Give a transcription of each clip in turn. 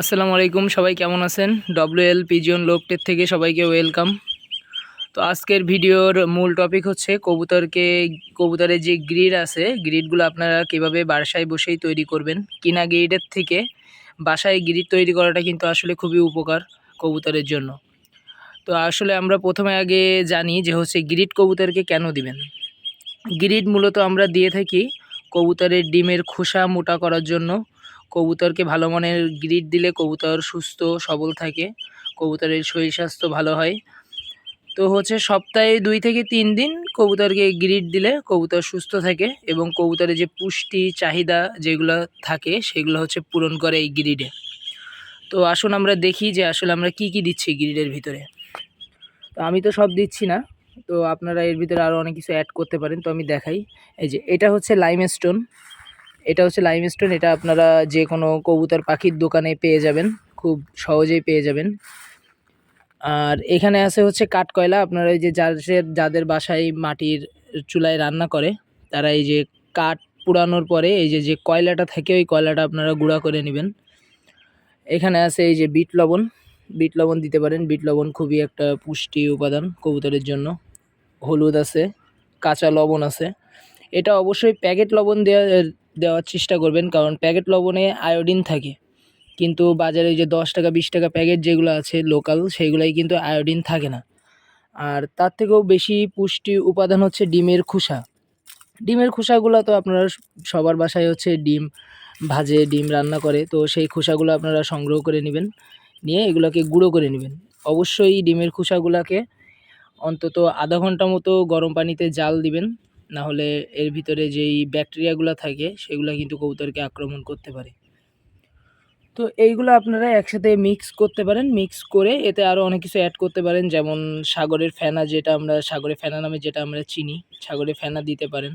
আসসালামু আলাইকুম, সবাই কেমন আছেন? ডব্লিউ এল পিজিয়ন লোকটের থেকে সবাইকে ওয়েলকাম। তো আজকের ভিডিওর মূল টপিক হচ্ছে কবুতরকে, কবুতরের যে গ্রিড আছে, গ্রিডগুলো আপনারা কীভাবে বাসায় বসেই তৈরি করবেন, কিনা গ্রিডের থেকে বাসায় গ্রিড তৈরি করাটা কিন্তু আসলে খুবই উপকার কবুতরের জন্য। তো আসলে আমরা প্রথমে আগে জানি যে হচ্ছে গ্রিড কবুতরকে কেন দিবেন। গ্রিড মূলত আমরা দিয়ে থাকি কবুতরের ডিমের খোসা মোটা করার জন্য কবুতরকে ভালো মানের গ্রিড দিলে কবুতর সুস্থ, সবল থাকে। কবুতরের শরীর স্বাস্থ্য ভালো হয়। তো হচ্ছে সপ্তাহে দুই থেকে তিন দিন কবুতরকে গ্রিড দিলে কবুতর সুস্থ থাকে এবং কবুতরের যে পুষ্টি, চাহিদা যেগুলো থাকে সেগুলো হচ্ছে পূরণ করে এই গ্রিডে। তো আসুন আমরা দেখি যে আসলে আমরা কি কি দিচ্ছি গ্রিডের ভিতরে। তো আমি তো সব দিচ্ছি না, তো আপনারা এর ভিতরে আরও অনেক কিছু অ্যাড করতে পারেন, তো আমি দেখাই। এই যে এটা হচ্ছে লাইম স্টোন এটা হচ্ছে লাইম স্টোন এটা আপনারা যে কোনো কবুতর পাখির দোকানে পেয়ে যাবেন, খুব সহজেই পেয়ে যাবেন। আর এখানে আছে হচ্ছে কাঠকয়লা, আপনারা এই যে যাদের যাদের বাসায় মাটির চুলায় রান্না করে, তারা এই যে কাঠ পুড়ানোর পরে এই যে যে কয়লাটা থাকে, ওই কয়লাটা আপনারা গুঁড়া করে নেবেন। এখানে আছে এই যে বিট লবণ বিট লবণ দিতে পারেন। বিট লবণ খুবই একটা পুষ্টি উপাদান কবুতরের জন্য। হলুদ আছে, কাঁচা লবণ আছে। এটা অবশ্যই প্যাকেট লবণ দেওয়া দেওয়ার চেষ্টা করবেন, কারণ প্যাকেট লবণে আয়োডিন থাকে। কিন্তু বাজারে যে দশ টাকা, বিশ টাকা প্যাকেট যেগুলো আছে লোকাল সেইগুলাই কিন্তু আয়োডিন থাকে না। আর তার থেকেও বেশি পুষ্টি উপাদান হচ্ছে ডিমের খোসা। ডিমের খোসাগুলো তো আপনারা সবার বাসায় হচ্ছে ডিম ভাজে, ডিম রান্না করে, তো সেই খোসাগুলো আপনারা সংগ্রহ করে নেবেন, নিয়ে এগুলোকে গুঁড়ো করে নেবেন। অবশ্যই ডিমের খোসাগুলোকে অন্তত আধা ঘণ্টা মতো গরম পানিতে জাল দিবেন না হলে এর ভিতরে যেই ব্যাকটেরিয়াগুলো থাকে, সেগুলো কিন্তু কবুতরকে আক্রমণ করতে পারে। তো এইগুলো আপনারা একসাথে মিক্স করতে পারেন। মিক্স করে এতে আরও অনেক কিছু অ্যাড করতে পারেন। যেমন সাগরের ফেনা যেটা আমরা সাগরের ফেনা নামে যেটা আমরা চিনি সাগরের ফেনা দিতে পারেন।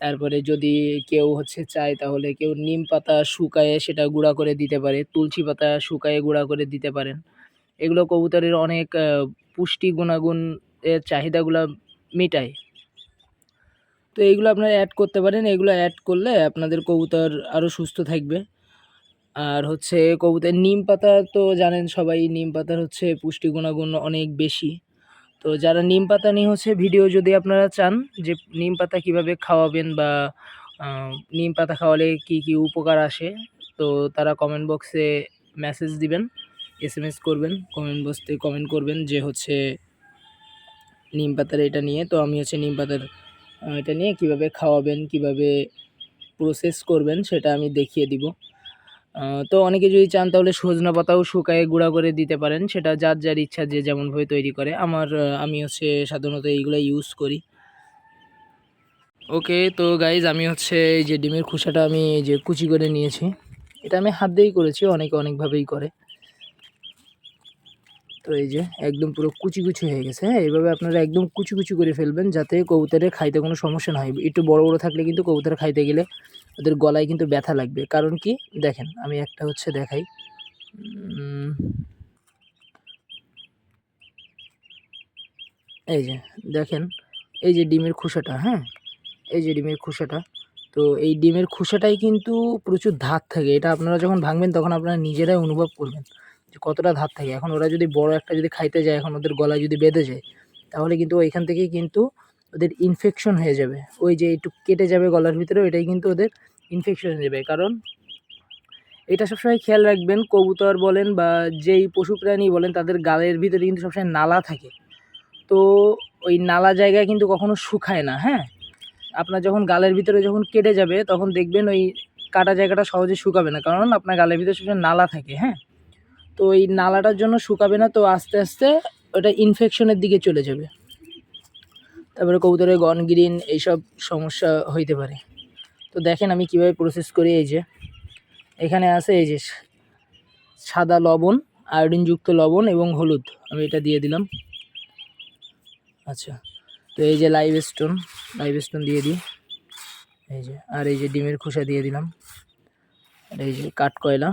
তারপরে যদি কেউ হচ্ছে চায়, তাহলে কেউ নিম পাতা শুকায়ে সেটা গুঁড়া করে দিতে পারে, তুলসী পাতা শুকায়ে গুঁড়া করে দিতে পারেন। এগুলো কবুতরের অনেক পুষ্টি গুণাগুণ এর চাহিদাগুলো মেটায়। তো এইগুলো আপনারা অ্যাড করতে পারেন। এগুলো অ্যাড করলে আপনাদের কবুতর আরও সুস্থ থাকবে। আর হচ্ছে কবুতর নিম পাতা তো জানেন সবাই, নিম পাতার হচ্ছে পুষ্টি গুণাগুণ অনেক বেশি। তো যারা নিম পাতা নিয়ে হচ্ছে ভিডিও যদি আপনারা চান যে নিম পাতা কীভাবে খাওয়াবেন বা নিম পাতা খাওয়ালে কি কি উপকার আসে, তো তারা কমেন্ট বক্সে মেসেজ দিবেন এস এম এস করবেন কমেন্ট বক্সে কমেন্ট করবেন যে হচ্ছে নিম পাতার এটা নিয়ে। তো আমি হচ্ছে নিম পাতার এটা নিয়ে কীভাবে খাওয়াবেন, কীভাবে প্রসেস করবেন সেটা আমি দেখিয়ে দিব। তো অনেকে যদি চান তাহলে সজনা পাতাও শুকায়ে গুঁড়া করে দিতে পারেন, সেটা যার যার ইচ্ছা যে যেমনভাবে তৈরি করে। আমার আমি হচ্ছে সাধারণত এইগুলো ইউজ করি। ওকে তো গাইজ আমি হচ্ছে এই যে ডিমের খোসাটা আমি যে কুচি করে নিয়েছি। এটা আমি হাত দিয়েই করেছি, অনেকে অনেকভাবেই করে। তো এই যে একদম পুরো কুচি কুচি হয়ে গেছে হ্যাঁ? এইভাবে আপনারা একদম কুচি কুচি করে ফেলবেন যাতে কবুতরে খাইতে কোনো সমস্যা না হয়। একটু বড় বড় থাকলে কিন্তু কবুতরে খাইতে গেলে ওদের গলায় কিন্তু ব্যথা লাগবে। কারণ কি? দেখেন, আমি একটা হচ্ছে দেখাই। এই যে দেখেন, এই যে ডিমের খোসাটা হ্যাঁ? এই যে ডিমের খোসাটা। তো এই ডিমের খোসাটাই কিন্তু প্রচুর ধার থাকে। এটা আপনারা যখন ভাঙবেন তখন আপনারা নিজেরাই অনুভব করবেন। যে কতটা ধার থাকে। এখন ওরা যদি বড় একটা যদি খাইতে যায়, এখন ওদের গলায় যদি বেঁধে যায়, তাহলে কিন্তু ওইখান থেকেই কিন্তু ওদের ইনফেকশন হয়ে যাবে। ওই যে একটু কেটে যাবে গলার ভিতরে, ওইটাই কিন্তু ওদের ইনফেকশন হয়ে যাবে। কারণ এটা সবসময় খেয়াল রাখবেন, কবুতর বলেন বা যেই পশু প্রাণী বলেন, তাদের গালের ভিতরে কিন্তু সবসময় নালা থাকে। তো ওই নালা জায়গায় কিন্তু কখনো শুকায় না হ্যাঁ? আপনার যখন গালের ভিতরে যখন কেটে যাবে, তখন দেখবেন ওই কাটা জায়গাটা সহজে শুকাবে না। কারণ আপনার গালের ভিতরে সবসময় নালা থাকে হ্যাঁ? তো এই নালাটার জন্য শুকাবে না, তো আস্তে আস্তে ওটা ইনফেকশনের দিকে চলে যাবে। তারপরে কবুতরের গন গ্রিন এইসব সমস্যা হইতে পারে। তো দেখেন আমি কীভাবে প্রসেস করি এই যে। এখানে আছে এই যে সাদা লবণ আয়োডিনযুক্ত লবণ এবং হলুদ, আমি এটা দিয়ে দিলাম। আচ্ছা তো এই যে লাইভ স্টোন লাইভ স্টোন দিয়ে দিই। এই যে, আর এই যে ডিমের খোসা দিয়ে দিলাম। আর এই যে কাঠকয়লা।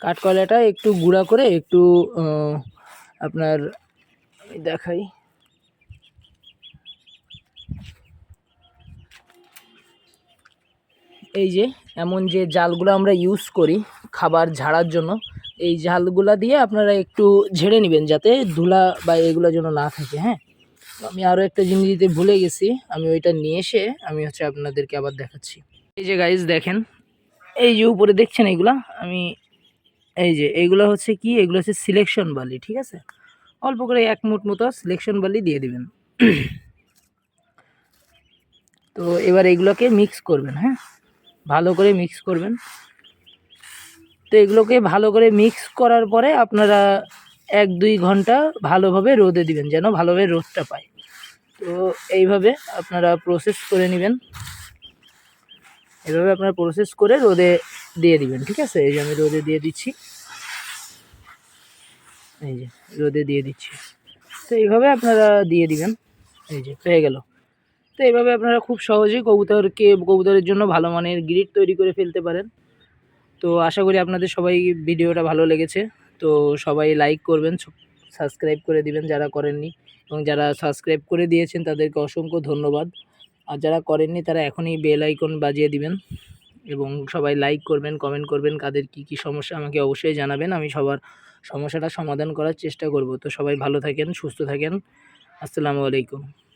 কাঠকয়লাটা একটু গুঁড়া করে একটু আপনার দেখাই। এই যে, এমন যে জালগুলো আমরা ইউজ করি খাবার ঝাড়ার জন্য, এই ঝালগুলা দিয়ে আপনারা একটু ঝেড়ে নেবেন যাতে ধুলা বা এগুলো যেন না থাকে হ্যাঁ? আমি আরও একটা জিনিস দিতে ভুলে গেছি, আমি ওইটা নিয়ে এসে আমি হচ্ছে আপনাদেরকে আবার দেখাচ্ছি। এই যে গাইজ দেখেন, এই যে উপরে দেখছেন এইগুলা আমি এই যে এইগুলো হচ্ছে কি? এগুলো হচ্ছে সিলেকশন বালি, ঠিক আছে? অল্প করে এক মুট মতো সিলেকশন বালি দিয়ে দিবেন। তো এবার এগুলোকে মিক্স করবেন হ্যাঁ? ভালো করে মিক্স করবেন। তো এগুলোকে ভালো করে মিক্স করার পরে আপনারা এক দুই ঘণ্টা ভালোভাবে রোদে দিবেন, যেন ভালোভাবে রোদটা পায়। তো এইভাবে আপনারা প্রসেস করে নেবেন। এভাবে আপনারা প্রসেস করে রোদে দিয়ে দিবেন, ঠিক আছে? এই যে আমি রোদে দিয়ে দিচ্ছি। এই যে রোদে দিয়ে দিচ্ছি। তো এইভাবে আপনারা দিয়ে দিবেন। এই যে, হয়ে গেল। তো এইভাবে আপনারা খুব সহজেই কবুতরকে, কবুতরের জন্য ভালো মানের গ্রিড তৈরি করে ফেলতে পারেন। তো আশা করি আপনাদের সবাই ভিডিওটা ভালো লেগেছে। তো সবাই লাইক করবেন সাবস্ক্রাইব করে দিবেন যারা করেননি। এবং যারা সাবস্ক্রাইব করে দিয়েছেন, তাদেরকে অসংখ্য ধন্যবাদ। আর যারা করেননি, তারা এখনই বেল আইকন বাজিয়ে দিবেন। এবং সবাই লাইক করবেন কমেন্ট করবেন কাদের কি কি সমস্যা আমাকে অবশ্যই জানাবেন। আমি সবার সমস্যাটা সমাধান করার চেষ্টা করব। তো সবাই ভালো থাকেন, সুস্থ থাকেন। আসসালামু আলাইকুম।